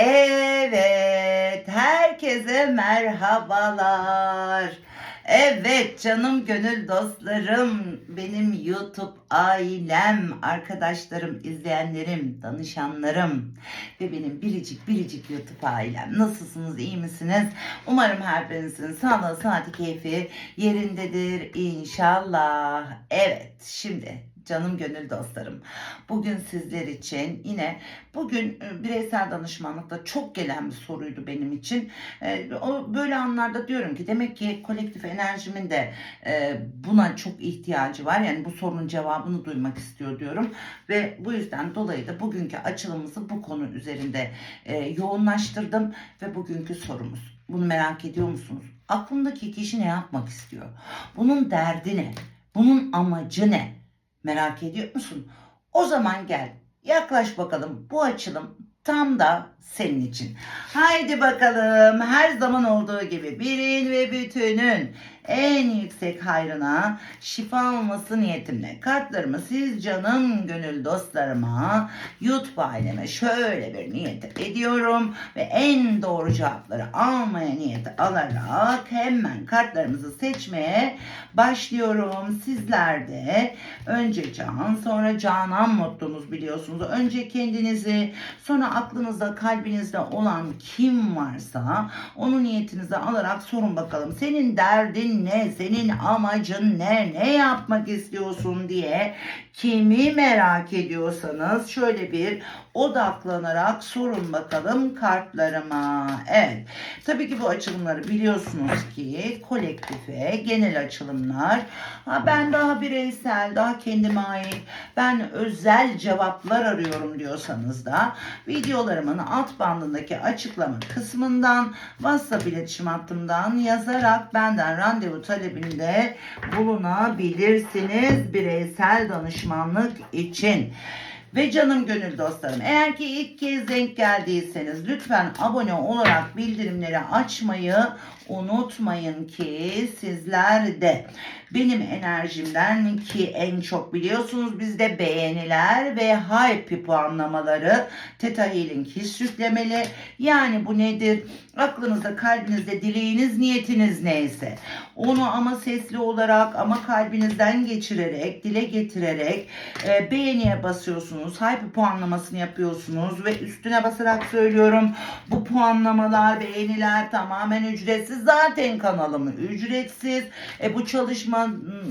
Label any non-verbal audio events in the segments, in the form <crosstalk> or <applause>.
Evet, herkese merhabalar. Evet canım gönül dostlarım, benim YouTube ailem, arkadaşlarım, izleyenlerim, danışanlarım ve benim biricik biricik YouTube ailem. Nasılsınız, iyi misiniz? Umarım her birinizin sağlığı, saati, keyfi yerindedir inşallah. Evet, şimdi canım gönül dostlarım. Bugün sizler için yine bugün e, bireysel danışmanlıkta çok gelen bir soruydu benim için. E, o böyle anlarda diyorum ki demek ki kolektif enerjimin de e, buna çok ihtiyacı var. Yani bu sorunun cevabını duymak istiyor diyorum ve bu yüzden dolayı da bugünkü açılımımızı bu konu üzerinde yoğunlaştırdım ve bugünkü sorumuz. Bunu merak ediyor musunuz? Aklındaki kişi ne yapmak istiyor? Bunun derdi ne? Bunun amacı ne? Merak ediyor musun? O zaman gel yaklaş bakalım bu açılım tam da senin için. Haydi bakalım her zaman olduğu gibi birin ve bütünün en yüksek hayrına şifa olması niyetimle kartlarımı siz canım gönül dostlarıma YouTube aileme şöyle bir niyet ediyorum ve en doğru cevapları almaya niyeti alarak hemen kartlarımızı seçmeye başlıyorum. Sizler de önce can sonra canan mottonuz biliyorsunuz. Önce kendinizi sonra aklınızda kalbinizde olan kim varsa onu niyetinize alarak sorun bakalım. Senin derdin ne? Senin amacın ne? Ne yapmak istiyorsun diye kimi merak ediyorsanız şöyle bir odaklanarak sorun bakalım kartlarıma. Evet. Tabii ki bu açılımları biliyorsunuz ki kolektife, genel açılımlar. Ha, ben daha bireysel, daha kendime ait, ben özel cevaplar arıyorum diyorsanız da videolarımın alt bandındaki açıklama kısmından WhatsApp iletişim hattımdan yazarak benden randevu talebinde bulunabilirsiniz bireysel danışmanlık için. Ve canım gönül dostlarım eğer ki ilk kez denk geldiyseniz lütfen abone olarak bildirimleri açmayı unutmayın ki sizler de benim enerjimden ki en çok biliyorsunuz bizde beğeniler ve hype puanlamaları Theta Healing his yüklemeli. Yani bu nedir? Aklınızda, kalbinizde dileğiniz, niyetiniz neyse onu ama sesli olarak ama kalbinizden geçirerek, dile getirerek e, beğeniye basıyorsunuz. Hype puanlamasını yapıyorsunuz ve üstüne basarak söylüyorum. Bu puanlamalar, beğeniler tamamen ücretsiz. Zaten kanalım ücretsiz. E, bu çalışma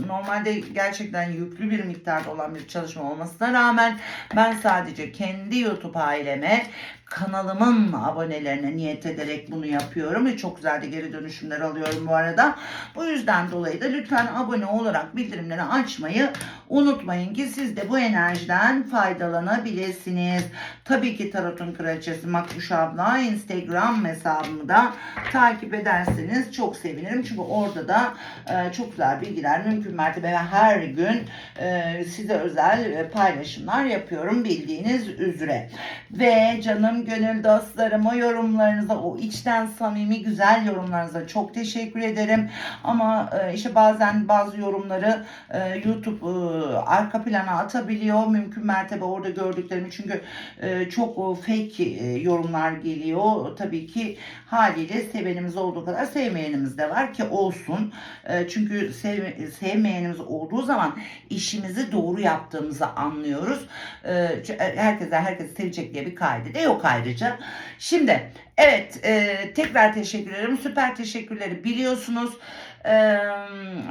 normalde gerçekten yüklü bir miktarda olan bir çalışma olmasına rağmen ben sadece kendi YouTube aileme kanalımın abonelerine niyet ederek bunu yapıyorum ve çok güzel de geri dönüşümler alıyorum bu arada. Bu yüzden dolayı da lütfen abone olarak bildirimleri açmayı unutmayın ki siz de bu enerjiden faydalanabilirsiniz. Tabii ki Tarot'un Kraliçesi Makbuş abla Instagram hesabımı da takip ederseniz çok sevinirim. Çünkü orada da e, çok güzel bilgiler mümkün mertebe ve her gün e, size özel e, paylaşımlar yapıyorum bildiğiniz üzere. Ve canım gönül dostlarıma yorumlarınıza o içten samimi güzel yorumlarınıza çok teşekkür ederim. Ama e, işte bazen bazı yorumları e, YouTube e, arka plana atabiliyor. Mümkün mertebe orada gördüklerimi çünkü e, çok e, fake e, yorumlar geliyor. Tabii ki haliyle sevenimiz olduğu kadar sevmeyenimiz de var ki olsun. E, çünkü sev, sevmeyenimiz olduğu zaman işimizi doğru yaptığımızı anlıyoruz. E, herkese herkesi sevecek diye bir kaydı da yok ayrıca. Şimdi evet e, tekrar teşekkür ederim. Süper teşekkürleri biliyorsunuz.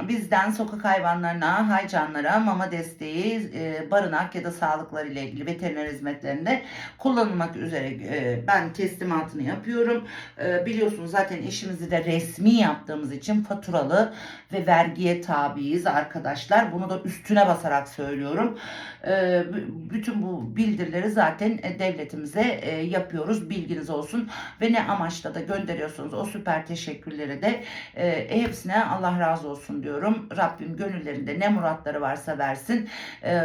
Bizden sokak hayvanlarına, haycanlara mama desteği, e, barınak ya da sağlıkları ile ilgili veteriner hizmetlerinde kullanılmak üzere ben teslimatını yapıyorum. Biliyorsunuz zaten işimizi de resmi yaptığımız için faturalı ve vergiye tabiiz arkadaşlar. Bunu da üstüne basarak söylüyorum. E, bütün bu bildirileri zaten e, devletimize e, yapıyoruz. Bilginiz olsun ve ne amaçla da gönderiyorsunuz o süper teşekkürleri de e, hepsine Allah razı olsun diyorum. Rabbim gönüllerinde ne muratları varsa versin.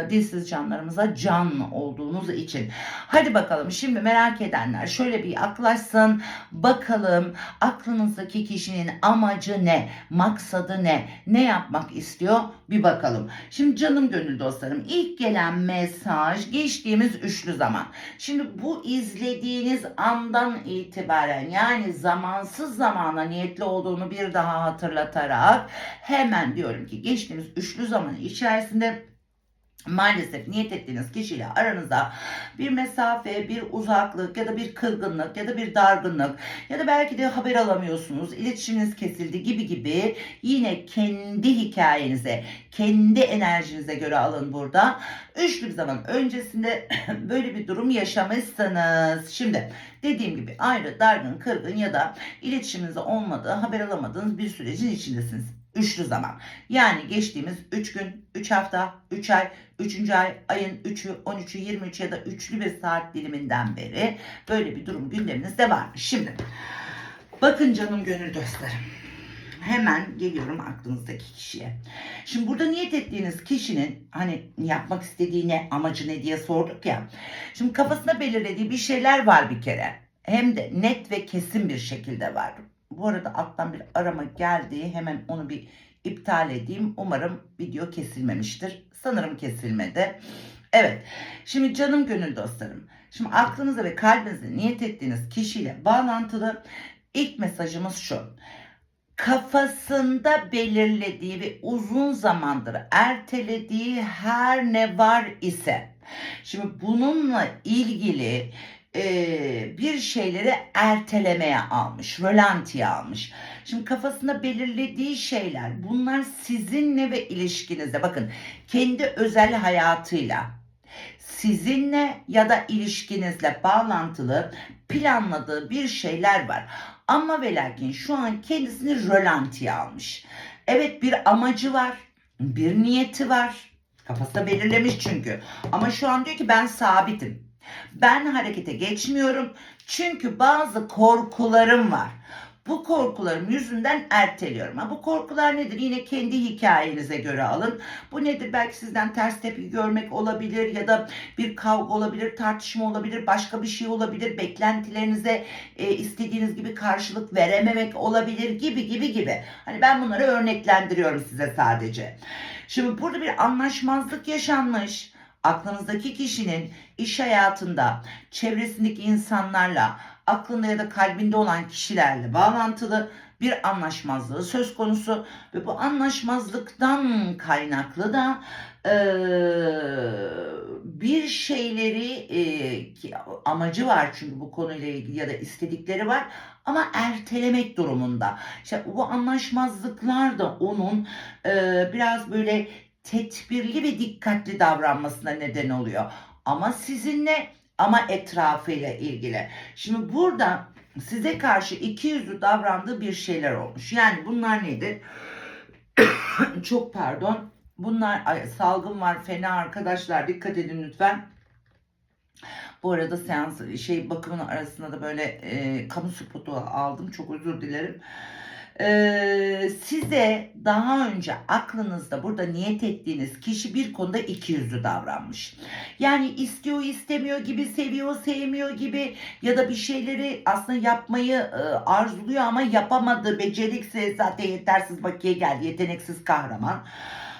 Dilsiz canlarımıza can olduğunuz için. Hadi bakalım şimdi merak edenler şöyle bir yaklaşsın. Bakalım aklınızdaki kişinin amacı ne? Maksadı ne? Ne yapmak istiyor? Bir bakalım. Şimdi canım gönül dostlarım ilk gelen mesaj geçtiğimiz üçlü zaman. Şimdi bu izlediğiniz andan itibaren yani zamansız zamana niyetli olduğunu bir daha hatırlatarak hemen diyorum ki geçtiğimiz üçlü zaman içerisinde maalesef niyet ettiğiniz kişiyle aranızda bir mesafe, bir uzaklık ya da bir kırgınlık ya da bir dargınlık ya da belki de haber alamıyorsunuz, iletişiminiz kesildi gibi gibi yine kendi hikayenize, kendi enerjinize göre alın burada. Üçlü bir zaman öncesinde <clears throat> böyle bir durum yaşamışsınız. Şimdi dediğim gibi ayrı, dargın, kırgın ya da iletişiminizde olmadığı, haber alamadığınız bir sürecin içindesiniz. Üçlü zaman. Yani geçtiğimiz 3 gün, 3 hafta, 3 ay, 3. ay, ayın 3'ü, 13'ü, 23 ya da üçlü bir saat diliminden beri böyle bir durum gündeminizde var. Şimdi bakın canım gönül dostlarım. Hemen geliyorum aklınızdaki kişiye. Şimdi burada niyet ettiğiniz kişinin hani yapmak istediği ne, amacı ne diye sorduk ya. Şimdi kafasında belirlediği bir şeyler var bir kere. Hem de net ve kesin bir şekilde var. Bu arada alttan bir arama geldi. Hemen onu bir iptal edeyim. Umarım video kesilmemiştir. Sanırım kesilmedi. Evet. Şimdi canım gönül dostlarım. Şimdi aklınıza ve kalbinize niyet ettiğiniz kişiyle bağlantılı ilk mesajımız şu. Kafasında belirlediği ve uzun zamandır ertelediği her ne var ise şimdi bununla ilgili e, bir şeyleri ertelemeye almış, rölantiye almış. Şimdi kafasında belirlediği şeyler bunlar sizinle ve ilişkinizde bakın kendi özel hayatıyla sizinle ya da ilişkinizle bağlantılı planladığı bir şeyler var. Ama ve lakin şu an kendisini rölantiye almış. Evet bir amacı var, bir niyeti var. Kafasında belirlemiş çünkü. Ama şu an diyor ki ben sabitim. Ben harekete geçmiyorum çünkü bazı korkularım var. Bu korkularım yüzünden erteliyorum. Ha, bu korkular nedir? Yine kendi hikayenize göre alın. Bu nedir? Belki sizden ters tepki görmek olabilir ya da bir kavga olabilir, tartışma olabilir, başka bir şey olabilir. Beklentilerinize e, istediğiniz gibi karşılık verememek olabilir gibi gibi gibi. Hani ben bunları örneklendiriyorum size sadece. Şimdi burada bir anlaşmazlık yaşanmış aklınızdaki kişinin iş hayatında çevresindeki insanlarla aklında ya da kalbinde olan kişilerle bağlantılı bir anlaşmazlığı söz konusu ve bu anlaşmazlıktan kaynaklı da e, bir şeyleri e, ki amacı var çünkü bu konuyla ilgili ya da istedikleri var ama ertelemek durumunda. İşte bu anlaşmazlıklar da onun e, biraz böyle tedbirli ve dikkatli davranmasına neden oluyor. Ama sizinle ama etrafıyla ilgili. Şimdi burada size karşı iki yüzlü davrandığı bir şeyler olmuş. Yani bunlar nedir? <coughs> Çok pardon. Bunlar ay, salgın var fena arkadaşlar dikkat edin lütfen. Bu arada seans şey bakımının arasında da böyle e, kamu spotu aldım. Çok özür dilerim. Ee, size daha önce aklınızda burada niyet ettiğiniz kişi bir konuda ikiyüzlü davranmış. Yani istiyor istemiyor gibi seviyor sevmiyor gibi ya da bir şeyleri aslında yapmayı e, arzuluyor ama yapamadı beceriksiz zaten yetersiz bakiye geldi yeteneksiz kahraman.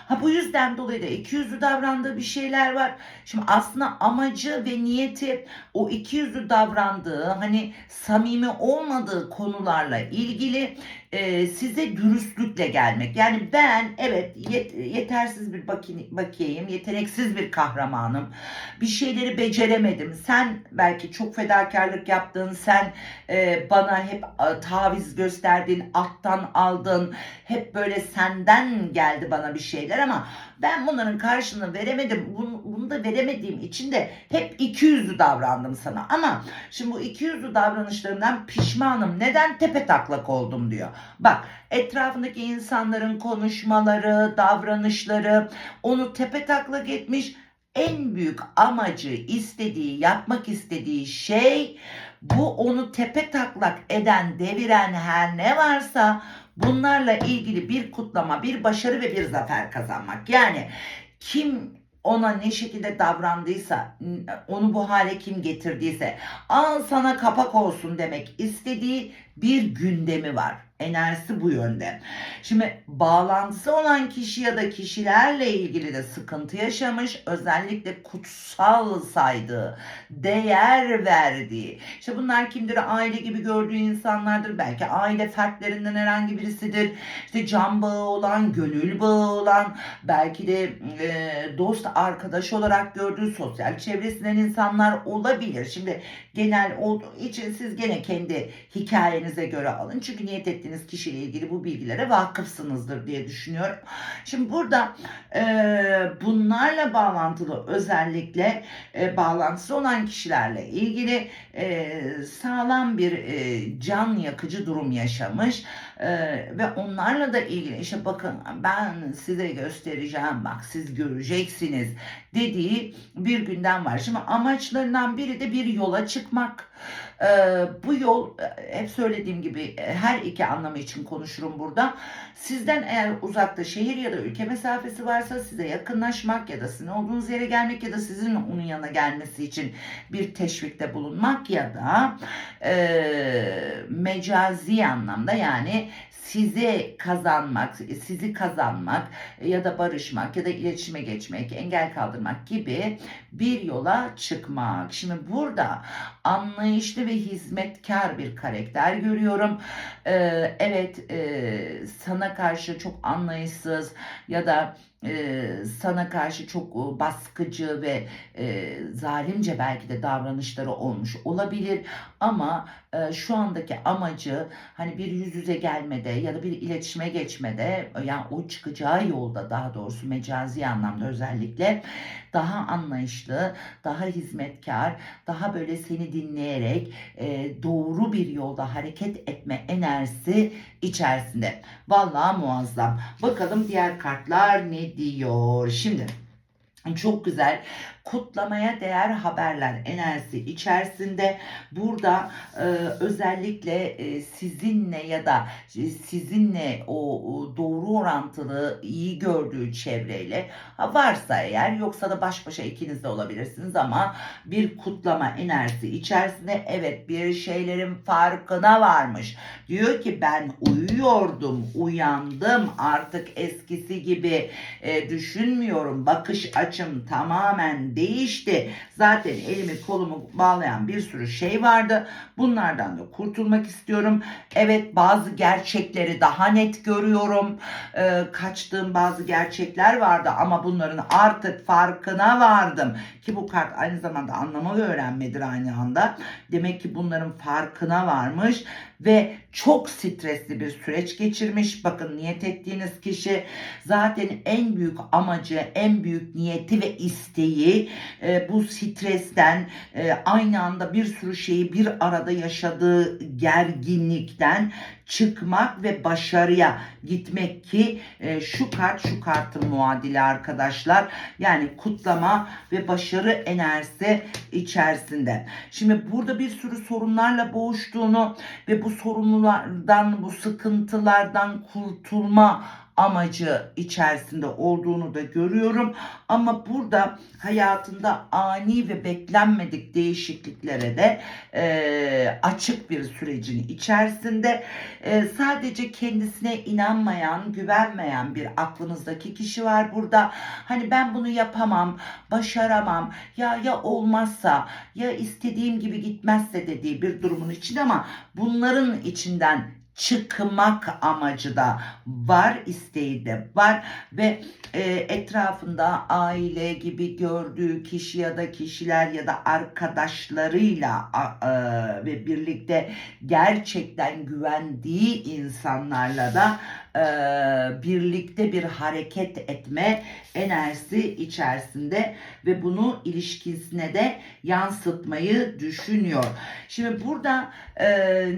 Ha bu yüzden dolayı da ikiyüzlü davrandığı bir şeyler var. Şimdi aslında amacı ve niyeti o ikiyüzlü davrandığı hani samimi olmadığı konularla ilgili e, size dürüstlükle gelmek. Yani ben evet yet, yetersiz bir baki, bakiyeyim, yeteneksiz bir kahramanım. Bir şeyleri beceremedim. Sen belki çok fedakarlık yaptın. Sen e, bana hep a, taviz gösterdin, alttan aldın. Hep böyle senden geldi bana bir şeyler ama ben bunların karşılığını veremedim. Bunu, bunu da veremediğim için de hep iki yüzlü davrandım sana. Ama şimdi bu iki yüzlü davranışlarımdan pişmanım. Neden tepe taklak oldum diyor. Bak etrafındaki insanların konuşmaları, davranışları onu tepe taklak etmiş. En büyük amacı, istediği, yapmak istediği şey bu onu tepe taklak eden, deviren her ne varsa bunlarla ilgili bir kutlama, bir başarı ve bir zafer kazanmak. Yani kim ona ne şekilde davrandıysa, onu bu hale kim getirdiyse, al sana kapak olsun demek istediği bir gündemi var. Enerjisi bu yönde. Şimdi bağlantısı olan kişi ya da kişilerle ilgili de sıkıntı yaşamış. Özellikle kutsal saydığı, değer verdiği. İşte bunlar kimdir? Aile gibi gördüğü insanlardır. Belki aile fertlerinden herhangi birisidir. İşte can bağı olan, gönül bağı olan, belki de e, dost arkadaş olarak gördüğü sosyal çevresinden insanlar olabilir. Şimdi genel olduğu için siz gene kendi hikayenize göre alın. Çünkü niyet ettiğiniz kişiyle ilgili bu bilgilere vakıfsınızdır diye düşünüyorum. Şimdi burada e, bunlarla bağlantılı özellikle e, bağlantısı olan kişilerle ilgili e, sağlam bir e, can yakıcı durum yaşamış e, ve onlarla da ilgili işte bakın ben size göstereceğim bak siz göreceksiniz dediği bir gündem var. Şimdi amaçlarından biri de bir yola çıkmak. Ee, bu yol e, hep söylediğim gibi e, her iki anlamı için konuşurum burada. Sizden eğer uzakta şehir ya da ülke mesafesi varsa size yakınlaşmak ya da sizin olduğunuz yere gelmek ya da sizin onun yanına gelmesi için bir teşvikte bulunmak ya da e, mecazi anlamda yani size kazanmak, sizi kazanmak ya da barışmak ya da iletişime geçmek, engel kaldırmak gibi bir yola çıkmak. Şimdi burada anlayışlı ve hizmetkar bir karakter görüyorum. Ee, evet e, sana karşı çok anlayışsız ya da e, sana karşı çok e, baskıcı ve e, zalimce belki de davranışları olmuş olabilir ama e, şu andaki amacı hani bir yüz yüze gelmede ya da bir iletişime geçmede yani o çıkacağı yolda daha doğrusu mecazi anlamda özellikle daha anlayışlı, daha hizmetkar, daha böyle seni dinleyerek e, doğru bir yolda hareket etme enerjisi içerisinde. Vallahi muazzam. Bakalım diğer kartlar ne diyor? Şimdi çok güzel kutlamaya değer haberler enerjisi içerisinde burada e, özellikle e, sizinle ya da sizinle o, o doğru orantılı iyi gördüğü çevreyle ha, varsa eğer yoksa da baş başa ikiniz de olabilirsiniz ama bir kutlama enerjisi içerisinde evet bir şeylerin farkına varmış. Diyor ki ben uyuyordum, uyandım artık eskisi gibi e, düşünmüyorum. Bakış açım tamamen değişti. Zaten elimi kolumu bağlayan bir sürü şey vardı. Bunlardan da kurtulmak istiyorum. Evet bazı gerçekleri daha net görüyorum. Ee, kaçtığım bazı gerçekler vardı ama bunların artık farkına vardım. Ki bu kart aynı zamanda anlama ve öğrenmedir aynı anda. Demek ki bunların farkına varmış ve çok stresli bir süreç geçirmiş. Bakın niyet ettiğiniz kişi zaten en büyük amacı, en büyük niyeti ve isteği e, bu stresten e, aynı anda bir sürü şeyi bir arada yaşadığı gerginlikten çıkmak ve başarıya gitmek ki e, şu kart şu kartın muadili arkadaşlar. Yani kutlama ve başarı enerjisi içerisinde. Şimdi burada bir sürü sorunlarla boğuştuğunu ve bu sorunlardan, bu sıkıntılardan kurtulma amacı içerisinde olduğunu da görüyorum. Ama burada hayatında ani ve beklenmedik değişikliklere de e, açık bir sürecin içerisinde e, sadece kendisine inanmayan, güvenmeyen bir aklınızdaki kişi var burada. Hani ben bunu yapamam, başaramam, ya ya olmazsa, ya istediğim gibi gitmezse dediği bir durumun için ama bunların içinden çıkmak amacı da var, isteği de var ve e, etrafında aile gibi gördüğü kişi ya da kişiler ya da arkadaşlarıyla e, ve birlikte gerçekten güvendiği insanlarla da e, birlikte bir hareket etme enerjisi içerisinde ve bunu ilişkisine de yansıtmayı düşünüyor. Şimdi burada e,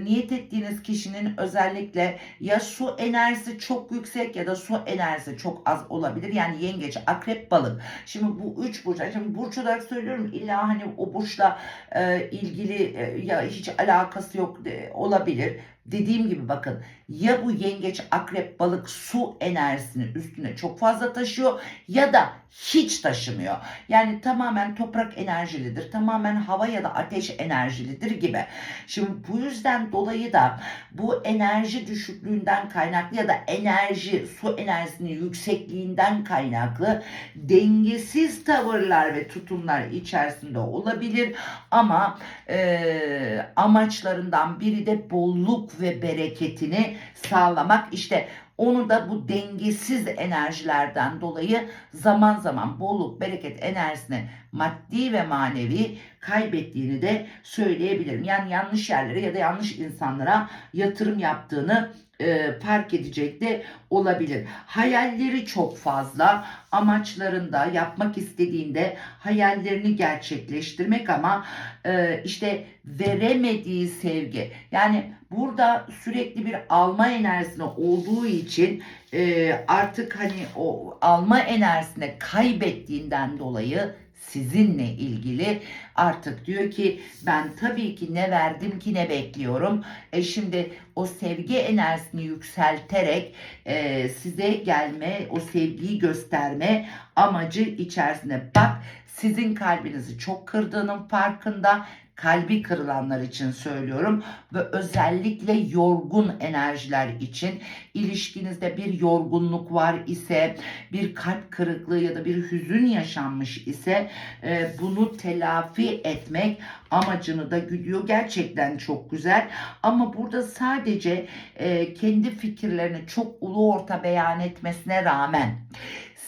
niyet ettiğiniz kişinin özellikle ya su enerjisi çok yüksek ya da su enerjisi çok az olabilir. Yani yengeç, akrep, balık. Şimdi bu üç burç, şimdi burç olarak söylüyorum illa hani o burçla e, ilgili e, ya hiç alakası yok de, olabilir dediğim gibi bakın ya bu yengeç, akrep, balık su enerjisini üstüne çok fazla taşıyor ya da hiç taşımıyor. Yani tamamen toprak enerjilidir, tamamen hava ya da ateş enerjilidir gibi. Şimdi bu yüzden dolayı da bu enerji düşüklüğünden kaynaklı ya da enerji, su enerjisinin yüksekliğinden kaynaklı dengesiz tavırlar ve tutumlar içerisinde olabilir ama e, amaçlarından biri de bolluk ve bereketini sağlamak. İşte onu da bu dengesiz enerjilerden dolayı zaman zaman bolluk, bereket enerjisini maddi ve manevi kaybettiğini de söyleyebilirim. Yani yanlış yerlere ya da yanlış insanlara yatırım yaptığını e, fark edecek de olabilir. Hayalleri çok fazla, amaçlarında yapmak istediğinde hayallerini gerçekleştirmek ama e, işte veremediği sevgi. Yani burada sürekli bir alma enerjisine olduğu için e, artık hani o alma enerjisine kaybettiğinden dolayı sizinle ilgili artık diyor ki ben tabii ki ne verdim ki ne bekliyorum. E şimdi o sevgi enerjisini yükselterek e, size gelme, o sevgiyi gösterme amacı içerisinde. Bak sizin kalbinizi çok kırdığının farkında kalbi kırılanlar için söylüyorum ve özellikle yorgun enerjiler için. İlişkinizde bir yorgunluk var ise bir kalp kırıklığı ya da bir hüzün yaşanmış ise e, bunu telafi etmek amacını da güdüyor. Gerçekten çok güzel ama burada sadece e, kendi fikirlerini çok ulu orta beyan etmesine rağmen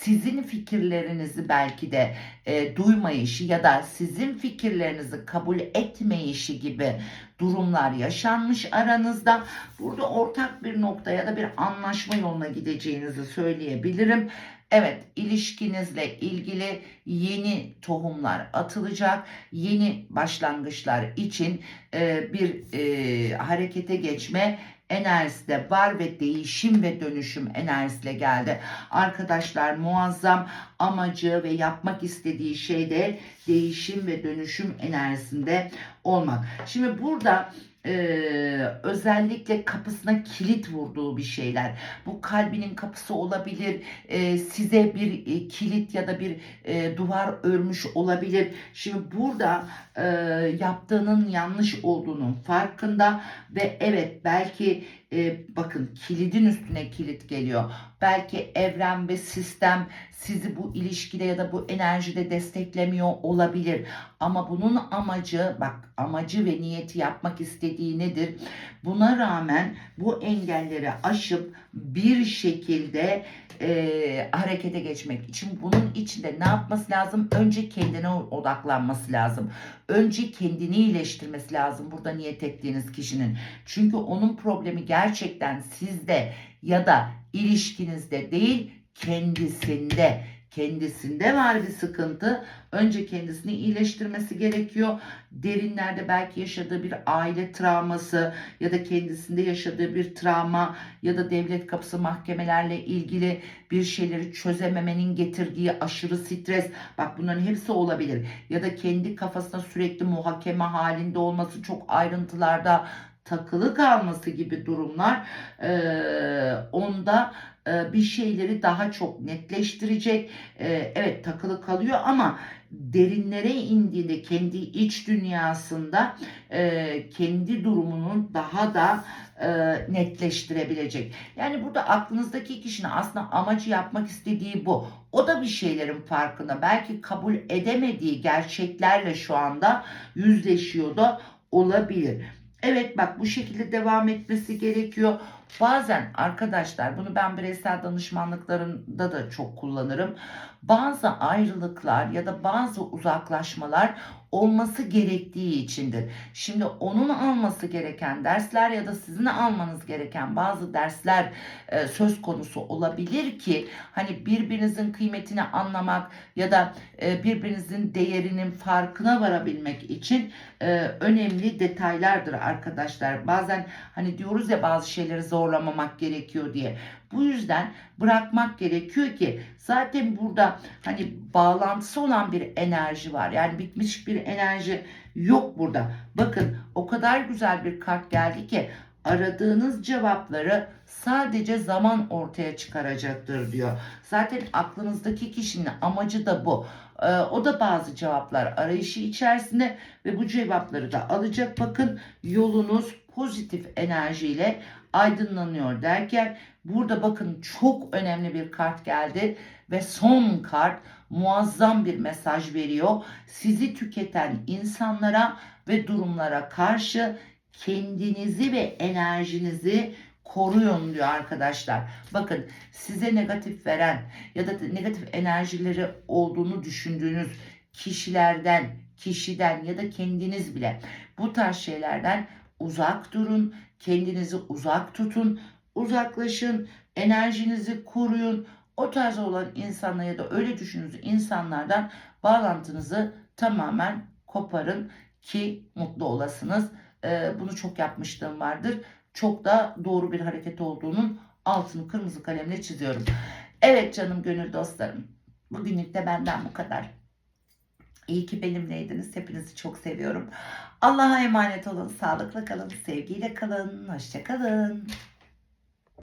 sizin fikirlerinizi belki de e, duymayışı ya da sizin fikirlerinizi kabul etmeyişi gibi durumlar yaşanmış aranızda. Burada ortak bir nokta ya da bir anlaşma yoluna gideceğinizi söyleyebilirim. Evet, ilişkinizle ilgili yeni tohumlar atılacak. Yeni başlangıçlar için e, bir e, harekete geçme enerjisi de var ve değişim ve dönüşüm enerjisiyle geldi. Arkadaşlar muazzam amacı ve yapmak istediği şey de değişim ve dönüşüm enerjisinde olmak. Şimdi burada e, özellikle kapısına kilit vurduğu bir şeyler. Bu kalbinin kapısı olabilir. E, size bir e, kilit ya da bir e, duvar örmüş olabilir. Şimdi burada e, yaptığının yanlış olduğunun farkında ve evet belki e, bakın kilidin üstüne kilit geliyor. Belki evren ve sistem sizi bu ilişkide ya da bu enerjide desteklemiyor olabilir. Ama bunun amacı bak amacı ve niyeti yapmak istediği nedir? Buna rağmen bu engelleri aşıp bir şekilde e, harekete geçmek için bunun içinde ne yapması lazım? Önce kendine odaklanması lazım. Önce kendini iyileştirmesi lazım burada niyet ettiğiniz kişinin. Çünkü onun problemi gerçekten sizde ya da ilişkinizde değil kendisinde kendisinde var bir sıkıntı. Önce kendisini iyileştirmesi gerekiyor. Derinlerde belki yaşadığı bir aile travması ya da kendisinde yaşadığı bir travma ya da devlet kapısı mahkemelerle ilgili bir şeyleri çözememenin getirdiği aşırı stres. Bak bunların hepsi olabilir. Ya da kendi kafasına sürekli muhakeme halinde olması çok ayrıntılarda takılı kalması gibi durumlar e, onda e, bir şeyleri daha çok netleştirecek. E, evet takılı kalıyor ama derinlere indiğinde kendi iç dünyasında e, kendi durumunu daha da e, netleştirebilecek. Yani burada aklınızdaki kişinin aslında amacı yapmak istediği bu. O da bir şeylerin farkında. Belki kabul edemediği gerçeklerle şu anda yüzleşiyor da olabilir. Evet bak bu şekilde devam etmesi gerekiyor. Bazen arkadaşlar bunu ben bireysel danışmanlıklarında da çok kullanırım. Bazı ayrılıklar ya da bazı uzaklaşmalar olması gerektiği içindir. Şimdi onun alması gereken dersler ya da sizin almanız gereken bazı dersler e, söz konusu olabilir ki hani birbirinizin kıymetini anlamak ya da e, birbirinizin değerinin farkına varabilmek için e, önemli detaylardır arkadaşlar. Bazen hani diyoruz ya bazı şeyleri zorlamamak gerekiyor diye. Bu yüzden bırakmak gerekiyor ki zaten burada hani bağlantısı olan bir enerji var. Yani bitmiş bir enerji yok burada. Bakın o kadar güzel bir kart geldi ki aradığınız cevapları sadece zaman ortaya çıkaracaktır diyor. Zaten aklınızdaki kişinin amacı da bu. Ee, o da bazı cevaplar arayışı içerisinde ve bu cevapları da alacak. Bakın yolunuz pozitif enerjiyle aydınlanıyor derken burada bakın çok önemli bir kart geldi ve son kart muazzam bir mesaj veriyor. Sizi tüketen insanlara ve durumlara karşı kendinizi ve enerjinizi koruyun diyor arkadaşlar. Bakın size negatif veren ya da negatif enerjileri olduğunu düşündüğünüz kişilerden, kişiden ya da kendiniz bile bu tarz şeylerden uzak durun. Kendinizi uzak tutun. Uzaklaşın. Enerjinizi koruyun. O tarz olan insanla ya da öyle düşündüğünüz insanlardan bağlantınızı tamamen koparın ki mutlu olasınız. Ee, bunu çok yapmışlığım vardır. Çok da doğru bir hareket olduğunun altını kırmızı kalemle çiziyorum. Evet canım gönül dostlarım. Bugünlük de benden bu kadar. İyi ki benimleydiniz. Hepinizi çok seviyorum. Allah'a emanet olun. Sağlıkla kalın. Sevgiyle kalın. Hoşça kalın.